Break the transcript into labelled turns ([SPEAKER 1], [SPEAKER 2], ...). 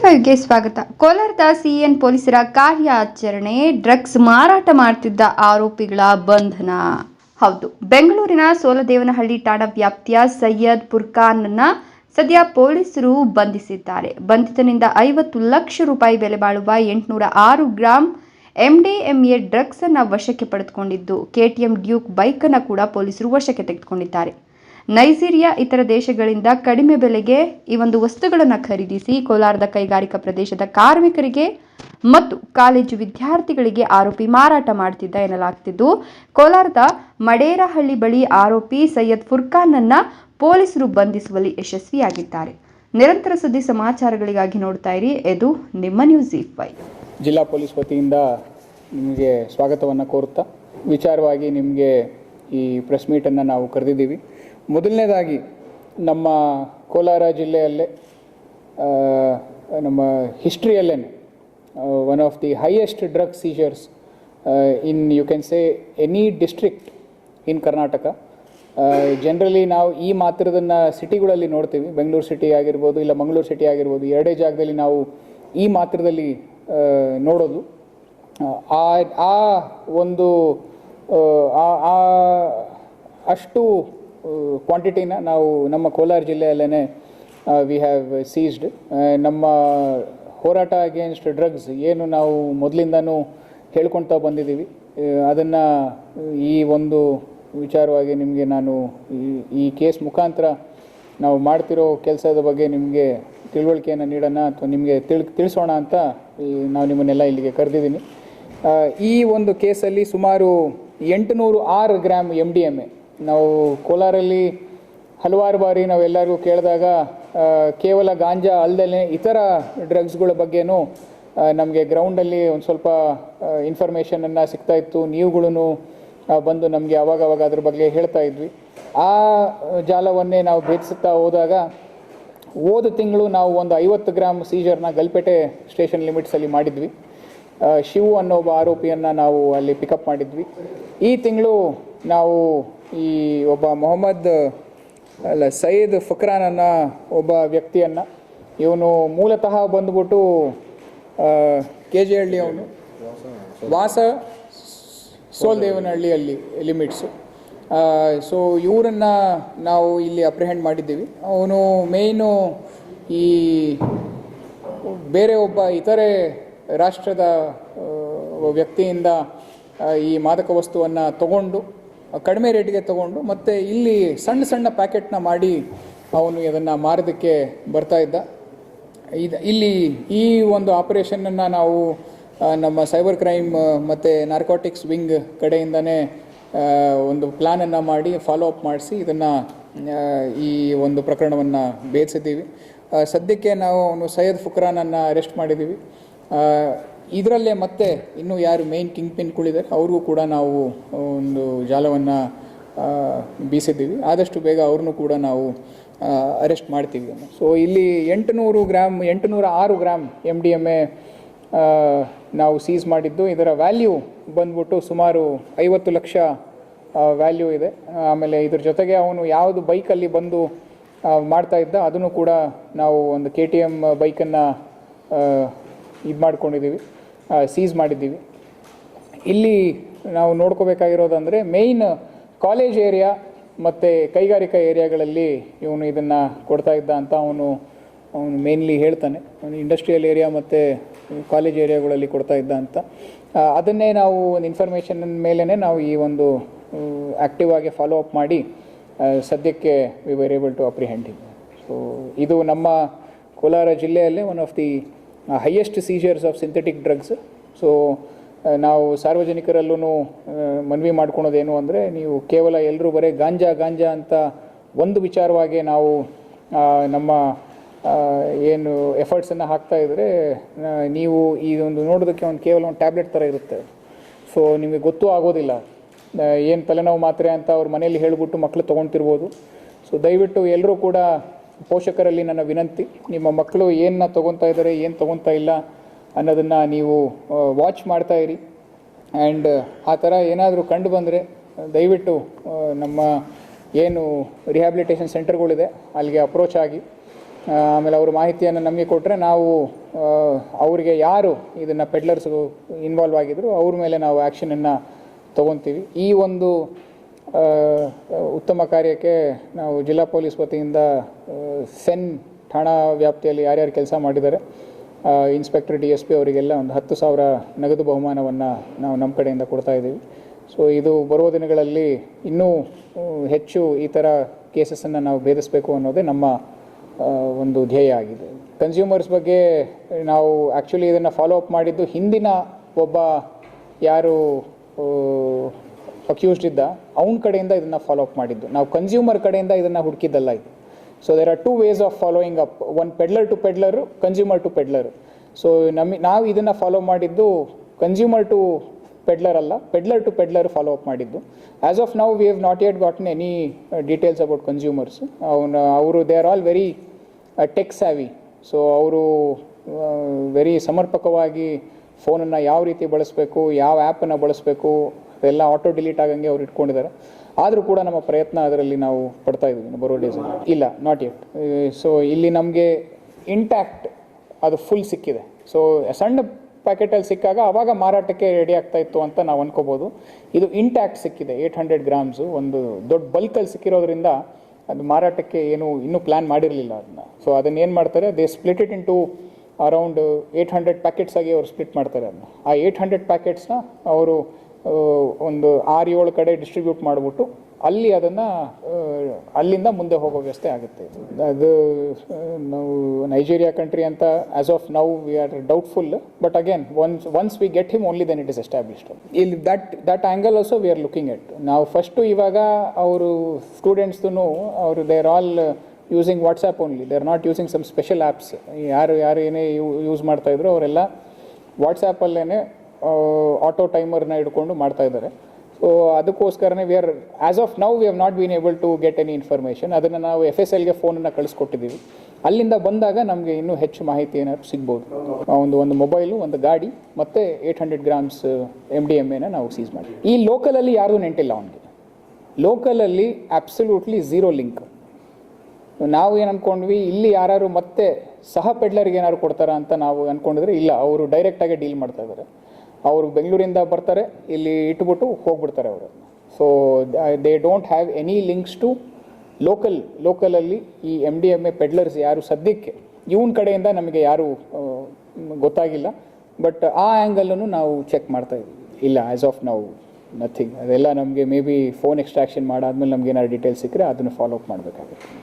[SPEAKER 1] ಫೈವ್ಗೆ ಸ್ವಾಗತ. ಕೋಲಾರದ ಸಿಎನ್ ಪೊಲೀಸರ ಕಾರ್ಯಾಚರಣೆ, ಡ್ರಗ್ಸ್ ಮಾರಾಟ ಮಾಡ್ತಿದ್ದ ಆರೋಪಿಗಳ ಬಂಧನ. ಹೌದು, ಬೆಂಗಳೂರಿನ ಸೋಲದೇವನಹಳ್ಳಿ ಠಾಣಾ ವ್ಯಾಪ್ತಿಯ ಸೈಯದ್ ಪುರ್ಖಾನ್ನ ಸದ್ಯ ಪೊಲೀಸರು ಬಂಧಿಸಿದ್ದಾರೆ. ಬಂಧಿತನಿಂದ ಐವತ್ತು ಲಕ್ಷ ರೂಪಾಯಿ ಬೆಲೆ ಬಾಳುವ ಎಂಟುನೂರ ಆರು ಗ್ರಾಂ ಎಂಡಿಎಂಎ ಡ್ರಗ್ಸ್ ಅನ್ನ ವಶಕ್ಕೆ ಪಡೆದುಕೊಂಡಿದ್ದು ಕೆಟಿಎಂ ಡ್ಯೂಕ್ ಬೈಕ್ ಕೂಡ ಪೊಲೀಸರು ವಶಕ್ಕೆ ತೆಗೆದುಕೊಂಡಿದ್ದಾರೆ. ನೈಜೀರಿಯಾ ಇತರ ದೇಶಗಳಿಂದ ಕಡಿಮೆ ಬೆಲೆಗೆ ಈ ಒಂದು ವಸ್ತುಗಳನ್ನು ಖರೀದಿಸಿ ಕೋಲಾರದ ಕೈಗಾರಿಕಾ ಪ್ರದೇಶದ ಕಾರ್ಮಿಕರಿಗೆ ಮತ್ತು ಕಾಲೇಜು ವಿದ್ಯಾರ್ಥಿಗಳಿಗೆ ಆರೋಪಿ ಮಾರಾಟ ಮಾಡ್ತಿದ್ದ ಎನ್ನಲಾಗ್ತಿದ್ದು, ಕೋಲಾರದ ಮಡೇರಹಳ್ಳಿ ಬಳಿ ಆರೋಪಿ ಸೈಯದ್ ಫುರ್ಖಾನನ್ನು ಪೊಲೀಸರು ಬಂಧಿಸುವಲ್ಲಿ ಯಶಸ್ವಿಯಾಗಿದ್ದಾರೆ. ನಿರಂತರ ಸುದ್ದಿ ಸಮಾಚಾರಗಳಿಗಾಗಿ ನೋಡ್ತಾ ಇರಿ. ಇದು ನಿಮ್ಮ ನ್ಯೂಸ್ ಫೈ
[SPEAKER 2] ಜಿಲ್ಲಾ ಪೊಲೀಸ್ ವತಿಯಿಂದ ನಿಮಗೆ ಸ್ವಾಗತವನ್ನು ಕೋರುತ್ತಾ, ವಿಚಾರವಾಗಿ ನಿಮಗೆ ಈ ಪ್ರೆಸ್ ಮೀಟನ್ನು ನಾವು ಕರೆದಿದ್ದೀವಿ. ಮೊದಲನೇದಾಗಿ ನಮ್ಮ ಕೋಲಾರ ಜಿಲ್ಲೆಯಲ್ಲೇ ನಮ್ಮ ಹಿಸ್ಟ್ರಿಯಲ್ಲೇ one of the highest drug seizures in you can say any district in Karnataka generally ನಾವು ಈ ಮಾತ್ರದನ್ನು ಸಿಟಿಗಳಲ್ಲಿ ನೋಡ್ತೀವಿ. ಬೆಂಗಳೂರು ಸಿಟಿ ಆಗಿರ್ಬೋದು, ಇಲ್ಲ ಮಂಗಳೂರು ಸಿಟಿ ಆಗಿರ್ಬೋದು, ಎರಡೇ ಜಾಗದಲ್ಲಿ ನಾವು ಈ ಮಾತ್ರದಲ್ಲಿ ನೋಡೋದು. ಆ ಆ ಒಂದು ಅಷ್ಟು ಕ್ವಾಂಟಿಟಿನ ನಾವು ನಮ್ಮ ಕೋಲಾರ ಜಿಲ್ಲೆಯಲ್ಲೇ ವಿ ಹ್ಯಾವ್ ಸೀಸ್ಡ್ ನಮ್ಮ ಹೋರಾಟ ಅಗೇನ್ಸ್ಟ್ ಡ್ರಗ್ಸ್ ಏನು ನಾವು ಮೊದಲಿಂದನೂ ಹೇಳ್ಕೊತಾ ಬಂದಿದ್ದೀವಿ. ಅದನ್ನು ಈ ಒಂದು ವಿಚಾರವಾಗಿ ನಿಮಗೆ ನಾನು ಈ- ಕೇಸ್ ಮುಖಾಂತರ ನಾವು ಮಾಡ್ತಿರೋ ಕೆಲಸದ ಬಗ್ಗೆ ನಿಮಗೆ ತಿಳುವಳಿಕೆಯನ್ನು ನೀಡೋಣ ಅಥವಾ ನಿಮಗೆ ತಿಳ್, ತಿಳಿಸೋಣ ಅಂತ ನಾವು ನಿಮ್ಮನ್ನೆಲ್ಲ ಇಲ್ಲಿಗೆ ಕರೆದಿದ್ದೀನಿ. ಈ ಒಂದು ಕೇಸಲ್ಲಿ ಸುಮಾರು ಎಂಟುನೂರು ಆರು gram M D M A ನಾವು ಕೋಲಾರಲ್ಲಿ ಹಲವಾರು ಬಾರಿ ನಾವೆಲ್ಲರಿಗೂ ಕೇಳಿದಾಗ ಕೇವಲ ಗಾಂಜಾ ಅಲ್ಲದೆ ಇತರ ಡ್ರಗ್ಸ್ಗಳ ಬಗ್ಗೆನೂ ನಮಗೆ ಗ್ರೌಂಡಲ್ಲಿ ಒಂದು ಸ್ವಲ್ಪ ಇನ್ಫಾರ್ಮೇಷನನ್ನು ಸಿಗ್ತಾ ಇತ್ತು. ನೀವುಗಳೂ ಬಂದು ನಮಗೆ ಅವಾಗವಾಗ ಅದ್ರ ಬಗ್ಗೆ ಹೇಳ್ತಾ ಇದ್ವಿ. ಆ, ಜಾಲವನ್ನೇ ನಾವು ಭೇದಿಸುತ್ತಾ ಹೋದಾಗ, ಹೋದ ತಿಂಗಳು ನಾವು ಒಂದು ಐವತ್ತು ಗ್ರಾಮ್ ಸೀಜರ್ನ ಗಲ್ಪೇಟೆ ಸ್ಟೇಷನ್ ಲಿಮಿಟ್ಸಲ್ಲಿ ಮಾಡಿದ್ವಿ. ಶಿವು ಅನ್ನೋ ಒಬ್ಬ ಆರೋಪಿಯನ್ನು ನಾವು ಅಲ್ಲಿ ಪಿಕಪ್ ಮಾಡಿದ್ವಿ. ಈ ತಿಂಗಳು ನಾವು ಈ ಒಬ್ಬ ಮೊಹಮ್ಮದ್, ಅಲ್ಲ ಸೈಯದ್ ಫಕ್ರಾನ್ ಅನ್ನೋ ಒಬ್ಬ ವ್ಯಕ್ತಿಯನ್ನು ಇವನು ಮೂಲತಃ ಬಂದ್ಬಿಟ್ಟು ಕೆ ಜಿ ಹಳ್ಳಿ ಅವನು. ವಾಸ ಸೋಲ್ದೇವನಹಳ್ಳಿಯಲ್ಲಿ ಲಿಮಿಟ್ಸು. ಸೊ ಇವರನ್ನು ನಾವು ಇಲ್ಲಿ ಅಪ್ರಿಹೆಂಡ್ ಮಾಡಿದ್ದೀವಿ. ಅವನು ಮೇಯ್ನು ಈ ಬೇರೆ ಒಬ್ಬ ಇತರೆ ರಾಷ್ಟ್ರದ ವ್ಯಕ್ತಿಯಿಂದ ಈ ಮಾದಕ ವಸ್ತುವನ್ನು ತಗೊಂಡು ಕಡಿಮೆ ರೇಟ್ಗೆ ತಗೊಂಡು ಮತ್ತು ಇಲ್ಲಿ ಸಣ್ಣ ಸಣ್ಣ ಪ್ಯಾಕೆಟ್ನ ಮಾಡಿ ಅವನು ಅದನ್ನು ಮಾರೋದಕ್ಕೆ ಬರ್ತಾ ಇದ್ದ. ಇದು, ಇಲ್ಲಿ ಈ ಒಂದು ಆಪರೇಷನನ್ನು ನಾವು ನಮ್ಮ ಸೈಬರ್ ಕ್ರೈಮ್ ಮತ್ತು ನಾರ್ಕೋಟಿಕ್ಸ್ ವಿಂಗ್ ಕಡೆಯಿಂದನೇ ಒಂದು ಪ್ಲ್ಯಾನನ್ನು ಮಾಡಿ ಫಾಲೋ ಅಪ್ ಮಾಡಿಸಿ ಇದನ್ನು ಈ ಒಂದು ಪ್ರಕರಣವನ್ನು ಭೇದಿಸಿದ್ದೀವಿ ಸದ್ಯಕ್ಕೆ ನಾವು ಅವನು ಸೈಯದ್ ಫುಕ್ರಾನನ್ನು ಅರೆಸ್ಟ್ ಮಾಡಿದ್ದೀವಿ. ಇದರಲ್ಲೇ ಮತ್ತೆ ಇನ್ನೂ ಯಾರು ಮೇನ್ ಕಿಂಗ್ ಪಿನ್ಗಳಿದ್ದಾರೆ ಅವ್ರಿಗೂ ಕೂಡ ನಾವು ಒಂದು ಜಾಲವನ್ನು ಬೀಸಿದ್ದೀವಿ. ಆದಷ್ಟು ಬೇಗ ಅವ್ರನ್ನೂ ಕೂಡ ನಾವು ಅರೆಸ್ಟ್ ಮಾಡ್ತೀವಿ. ಸೊ ಇಲ್ಲಿ ಎಂಟುನೂರು ಗ್ರಾಮ್, ಎಂಟುನೂರ ಆರು gram M D M A ನಾವು ಸೀಸ್ ಮಾಡಿದ್ದು. ಇದರ ವ್ಯಾಲ್ಯೂ ಬಂದ್ಬಿಟ್ಟು ಸುಮಾರು ಐವತ್ತು ಲಕ್ಷ ವ್ಯಾಲ್ಯೂ ಇದೆ. ಆಮೇಲೆ ಇದ್ರ ಜೊತೆಗೆ ಅವನು ಯಾವುದು ಬೈಕಲ್ಲಿ ಬಂದು ಮಾಡ್ತಾ ಇದ್ದ, ಅದನ್ನು ಕೂಡ ನಾವು ಒಂದು ಕೆ ಟಿ ಎಂ ಬೈಕನ್ನು ಇದು ಮಾಡ್ಕೊಂಡಿದ್ದೀವಿ ಸೀಸ್ ಮಾಡಿದ್ದೀವಿ. ಇಲ್ಲಿ ನಾವು ನೋಡ್ಕೋಬೇಕಾಗಿರೋದಂದರೆ ಮೇಯ್ನ್ ಕಾಲೇಜ್ ಏರಿಯಾ ಮತ್ತು ಕೈಗಾರಿಕಾ ಏರಿಯಾಗಳಲ್ಲಿ ಇವನು ಇದನ್ನು ಕೊಡ್ತಾ ಇದ್ದ ಅಂತ ಅವನು ಅವನು ಮೇನ್ಲಿ ಹೇಳ್ತಾನೆ. ಅವನು ಇಂಡಸ್ಟ್ರಿಯಲ್ ಏರಿಯಾ ಮತ್ತು ಕಾಲೇಜ್ ಏರಿಯಾಗಳಲ್ಲಿ ಕೊಡ್ತಾ ಇದ್ದ ಅಂತ. ಅದನ್ನೇ ನಾವು ಒಂದು ಇನ್ಫಾರ್ಮೇಷನ್ ಮೇಲೇ ನಾವು ಈ ಒಂದು ಆ್ಯಕ್ಟಿವ್ ಆಗಿ ಫಾಲೋ ಅಪ್ ಮಾಡಿ ಸದ್ಯಕ್ಕೆ we were able to apprehend so ಇದು ನಮ್ಮ ಕೋಲಾರ ಜಿಲ್ಲೆಯಲ್ಲೇ one of the highest seizures of synthetic drugs so ನಾವು ಸಾರ್ವಜನಿಕರಲ್ಲೂ ಮನವಿ ಮಾಡ್ಕೊಳೋದೇನು ಅಂದರೆ ನೀವು ಕೇವಲ ಎಲ್ಲರೂ ಬರೀ ಗಾಂಜಾ ಗಾಂಜಾ ಅಂತ ಒಂದು ವಿಚಾರವಾಗಿ ನಾವು ನಮ್ಮ ಏನು ಎಫರ್ಟ್ಸನ್ನು ಹಾಕ್ತಾ ಇದ್ದರೆ ನೀವು ಒಂದು ನೋಡೋದಕ್ಕೆ ಒಂದು ಕೇವಲ ಒಂದು ಟ್ಯಾಬ್ಲೆಟ್ ಥರ ಇರುತ್ತೆ. ಸೊ ನಿಮಗೆ ಗೊತ್ತೂ ಆಗೋದಿಲ್ಲ. ಏನು ತಲೆನೋವು ಮಾತ್ರೆ ಅಂತ ಅವ್ರ ಮನೆಯಲ್ಲಿ ಹೇಳಿಬಿಟ್ಟು ಮಕ್ಕಳು ತೊಗೊಳ್ತಿರ್ಬೋದು ಸೊ ದಯವಿಟ್ಟು ಎಲ್ಲರೂ ಕೂಡ ಪೋಷಕರಲ್ಲಿ ನನ್ನ ವಿನಂತಿ, ನಿಮ್ಮ ಮಕ್ಕಳು ಏನನ್ನ ತೊಗೊತಾ ಇದ್ದಾರೆ ಏನು ತೊಗೊತಾ ಇಲ್ಲ ಅನ್ನೋದನ್ನು ನೀವು ವಾಚ್ ಮಾಡ್ತಾ ಇರಿ. ಆ್ಯಂಡ್ ಆ ಥರ ಏನಾದರೂ ಕಂಡು ಬಂದರೆ ದಯವಿಟ್ಟು ನಮ್ಮ ಏನು ರಿಹ್ಯಾಬಿಲಿಟೇಷನ್ ಸೆಂಟರ್ಗಳಿದೆ ಅಲ್ಲಿಗೆ ಅಪ್ರೋಚ್ ಆಗಿ. ಆಮೇಲೆ ಅವರು ಮಾಹಿತಿಯನ್ನು ನಮಗೆ ಕೊಟ್ಟರೆ ನಾವು ಅವರಿಗೆ ಯಾರು ಇದನ್ನು ಪೆಡ್ಲರ್ಸ್ ಇನ್ವಾಲ್ವ್ ಆಗಿದ್ರು ಅವ್ರ ಮೇಲೆ ನಾವು ಆ್ಯಕ್ಷನನ್ನು ತೊಗೊತೀವಿ. ಈ ಒಂದು ಉತ್ತಮ ಕಾರ್ಯಕ್ಕೆ ನಾವು ಜಿಲ್ಲಾ ಪೊಲೀಸ್ ವತಿಯಿಂದ ಸೆನ್ ಠಾಣಾ ವ್ಯಾಪ್ತಿಯಲ್ಲಿ ಯಾರ್ಯಾರು ಕೆಲಸ ಮಾಡಿದ್ದಾರೆ ಇನ್ಸ್ಪೆಕ್ಟರ್ ಡಿ ಎಸ್ ಪಿ ಅವರಿಗೆಲ್ಲ ಒಂದು ಹತ್ತು ಸಾವಿರ ನಗದು ಬಹುಮಾನವನ್ನು ನಾವು ನಮ್ಮ ಕಡೆಯಿಂದ ಕೊಡ್ತಾ ಇದ್ದೀವಿ. ಸೊ, ಇದು ಬರುವ ದಿನಗಳಲ್ಲಿ ಇನ್ನೂ ಹೆಚ್ಚು ಈ ಥರ ಕೇಸಸನ್ನು ನಾವು ಭೇದಿಸಬೇಕು ಅನ್ನೋದೇ ನಮ್ಮ ಒಂದು ಧ್ಯೇಯ ಆಗಿದೆ. ಕನ್ಸ್ಯೂಮರ್ಸ್ ಬಗ್ಗೆ ನಾವು ಆ್ಯಕ್ಚುಲಿ ಇದನ್ನು ಫಾಲೋ ಅಪ್ ಮಾಡಿದ್ದು ಹಿಂದಿನ ಒಬ್ಬ ಯಾರು ಅಕ್ಯೂಸ್ಡ್ ಇದ್ದ, ಅವನ ಕಡೆಯಿಂದ ಇದನ್ನು ಫಾಲೋ ಅಪ್ ಮಾಡಿದ್ದು. ನಾವು ಕನ್ಸ್ಯೂಮರ್ ಕಡೆಯಿಂದ ಇದನ್ನು ಹುಡುಕಿದ್ದಲ್ಲ ಇದು. So there are two ways of following up one peddler to peddler consumer to peddler so ನಮಗೆ ನಾವು ಇದನ್ನು ಫಾಲೋ ಮಾಡಿದ್ದು ಕನ್ಸ್ಯೂಮರ್ ಟು ಪೆಡ್ಲರ್ ಅಲ್ಲ peddler to peddler follow up ಮಾಡಿದ್ದು. As of now we have not yet gotten any details about consumers ಅವನ, ಅವರು they are all very tech savvy so ಅವರು very ಸಮರ್ಪಕವಾಗಿ ಫೋನನ್ನು ಯಾವ ರೀತಿ ಬಳಸಬೇಕು, ಯಾವ ಆ್ಯಪನ್ನು ಬಳಸಬೇಕು ಅದೆಲ್ಲ ಆಟೋ ಡಿಲೀಟ್ ಆಗಂಗೆ ಅವ್ರು ಇಟ್ಕೊಂಡಿದ್ದಾರೆ. ಆದರೂ ಕೂಡ ನಮ್ಮ ಪ್ರಯತ್ನ ಅದರಲ್ಲಿ ನಾವು ಪಡ್ತಾ ಇದ್ದೀವಿ ಬರೋ ಡೇಸ್ ಇಲ್ಲ ನಾಟ್ ಯಟ್ ಸೊ ಇಲ್ಲಿ ನಮಗೆ ಇಂಟ್ಯಾಕ್ಟ್ ಅದು ಫುಲ್ ಸಿಕ್ಕಿದೆ. ಸೊ ಸಣ್ಣ ಪ್ಯಾಕೆಟಲ್ಲಿ ಸಿಕ್ಕಾಗ ಆವಾಗ ಮಾರಾಟಕ್ಕೆ ರೆಡಿ ಆಗ್ತಾ ಇತ್ತು ಅಂತ ನಾವು ಅನ್ಕೋಬೋದು. ಇದು ಇಂಟ್ಯಾಕ್ಟ್ ಸಿಕ್ಕಿದೆ ಏಯ್ಟ್ ಹಂಡ್ರೆಡ್ ಗ್ರಾಮ್ಸು ಒಂದು ದೊಡ್ಡ ಬಲ್ಕಲ್ಲಿ ಸಿಕ್ಕಿರೋದ್ರಿಂದ ಅದು ಮಾರಾಟಕ್ಕೆ ಏನು ಇನ್ನೂ ಪ್ಲ್ಯಾನ್ ಮಾಡಿರಲಿಲ್ಲ ಅದನ್ನ. ಸೊ ಅದನ್ನ ಏನು ಮಾಡ್ತಾರೆ they split it into around eight hundred packets ಆಗಿ ಅವರು ಸ್ಪ್ಲಿಟ್ ಮಾಡ್ತಾರೆ ಅದನ್ನ. ಆ ಏಯ್ಟ್ ಹಂಡ್ರೆಡ್ ಪ್ಯಾಕೆಟ್ಸ್ನ ಅವರು ಒಂದು ಆರು ಏಳು ಕಡೆ ಡಿಸ್ಟ್ರಿಬ್ಯೂಟ್ ಮಾಡಿಬಿಟ್ಟು ಅಲ್ಲಿ ಅದನ್ನು ಅಲ್ಲಿಂದ ಮುಂದೆ ಹೋಗೋ ವ್ಯವಸ್ಥೆ ಆಗುತ್ತೆ. ಅದು ನಾವು ನೈಜೀರಿಯಾ ಕಂಟ್ರಿ ಅಂತ as of now we are doubtful but again once once we get him only then it is established ಇಲ್ಲಿ that that angle also we are looking at ನಾವು ಫಸ್ಟು ಇವಾಗ ಅವರು ಸ್ಟೂಡೆಂಟ್ಸ್ದು ಅವರು they are all using WhatsApp only they are not using some special apps ಯಾರು ಯಾರು ಏನೇ use ಮಾಡ್ತಾ ಇದ್ರು ಅವರೆಲ್ಲ ವಾಟ್ಸಾಪಲ್ಲೇ ಆಟೋ ಟೈಮರ್ನ ಹಿಡ್ಕೊಂಡು ಮಾಡ್ತಾ ಇದ್ದಾರೆ. ಸೊ ಅದಕ್ಕೋಸ್ಕರನೇ we are as of now we have not been able to get any information ಅದನ್ನು ನಾವು ಎಫ್ ಎಸ್ ಎಲ್ಗೆ ಫೋನನ್ನು ಕಳಿಸ್ಕೊಟ್ಟಿದ್ದೀವಿ ಅಲ್ಲಿಂದ ಬಂದಾಗ ನಮಗೆ ಇನ್ನೂ ಹೆಚ್ಚು ಮಾಹಿತಿ ಏನಾದ್ರು ಸಿಗ್ಬೋದು. ಒಂದು ಒಂದು ಮೊಬೈಲು ಒಂದು ಗಾಡಿ, ಮತ್ತು eight hundred grams M D M ಎನ ನಾವು ಸೀಸ್ ಮಾಡಿ. ಈ ಲೋಕಲಲ್ಲಿ ಯಾರೂ ನೆಂಟಿಲ್ಲ ಅವನಿಗೆ. ಲೋಕಲಲ್ಲಿ ಅಬ್ಸಲ್ಯೂಟ್ಲಿ ಝೀರೋ ಲಿಂಕ್ ನಾವು ಏನು ಅಂದ್ಕೊಂಡ್ವಿ ಇಲ್ಲಿ ಯಾರು ಮತ್ತೆ ಸಹ ಪೆಡ್ಲರ್ಗೆ ಏನಾದ್ರು ಕೊಡ್ತಾರಾ ಅಂತ ನಾವು ಅಂದ್ಕೊಂಡಿದ್ರೆ ಇಲ್ಲ, ಅವರು ಡೈರೆಕ್ಟಾಗಿ ಡೀಲ್ ಮಾಡ್ತಾ ಇದ್ದಾರೆ. ಅವರು ಬೆಂಗಳೂರಿಂದ ಬರ್ತಾರೆ, ಇಲ್ಲಿ ಇಟ್ಬಿಟ್ಟು ಹೋಗ್ಬಿಡ್ತಾರೆ ಅವರು. So they don't have any links to local ಲೋಕಲಲ್ಲಿ ಈ M D M A peddlers ಯಾರು ಸದ್ಯಕ್ಕೆ. ಇವನ್ ಕಡೆಯಿಂದ ನಮಗೆ ಯಾರು ಗೊತ್ತಾಗಿಲ್ಲ. ಬಟ್ ಆ ಆ್ಯಂಗಲನ್ನು ನಾವು ಚೆಕ್ ಮಾಡ್ತಾ ಇದ್ದೀವಿ. ಇಲ್ಲ ಆ್ಯಸ್ ಆಫ್ ನಾವು ನಥಿಂಗ್ ಅದೆಲ್ಲ ನಮಗೆ ಮೇ ಬಿ ಫೋನ್ ಎಕ್ಸ್ಟ್ರಾಕ್ಷನ್ ಮಾಡಾದ್ಮೇಲೆ ನಮ್ಗೆ ಏನಾದ್ರು ಡೀಟೇಲ್ಸ್ ಸಿಕ್ಕರೆ ಅದನ್ನು ಫಾಲೋ ಅಪ್ ಮಾಡಬೇಕಾಗುತ್ತೆ.